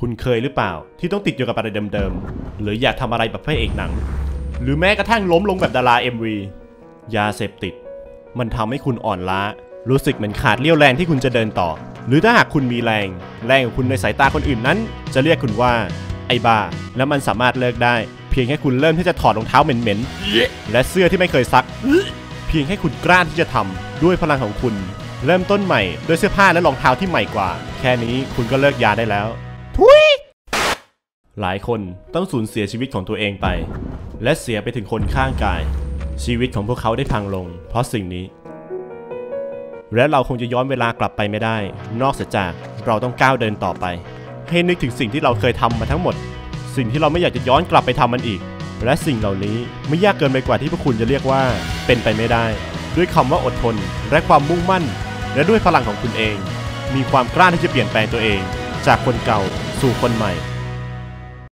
คุณเคยหรือเปล่า ที่ต้องติดอยู่กับอะไรเดิมๆ หรืออยากทำอะไรแบบพระเอกหนัง หรือแม้กระทั่งล้มลงแบบดารา MV ยาเสพติด มันทำให้คุณอ่อนล้า รู้สึกเหมือนขาดเรี่ยวแรงที่คุณจะเดินต่อ หรือถ้าหากคุณมีแรง แรงของคุณในสายตาคนอื่นนั้น จะเรียกคุณว่าไอ้บ้า และมันสามารถเลิกได้ เพียงแค่คุณเริ่มที่จะถอดรองเท้าเหม็นๆ และเสื้อที่ไม่เคยซัก เพียงแค่คุณกล้าที่จะทำด้วยพลังของคุณ เริ่มต้นใหม่ด้วยเสื้อผ้าและรองเท้าที่ใหม่กว่า แค่นี้คุณก็เลิกยาได้แล้ว ทุยหลายคนต้องสูญเสียชีวิตของตัวเองไป และเสียไปถึงคนข้างกาย ชีวิตของพวกเขาได้พังลง เพราะสิ่งนี้ และเราคงจะย้อนเวลากลับไปไม่ได้ นอกเสียจากเราต้องก้าวเดินต่อไป ให้นึกถึงสิ่งที่เราเคยทำมาทั้งหมด สิ่งที่เราไม่อยากจะย้อนกลับไปทำมันอีก และสิ่งเหล่านี้ไม่ยากเกินไปกว่าที่พวกคุณจะเรียกว่า เป็นไปไม่ได้ ด้วยคำว่าอดทน และความมุ่งมั่น และด้วยพลังของคุณเอง มีความกล้าที่จะเปลี่ยนแปลงตัวเอง จากคนเก่าสู่คนใหม่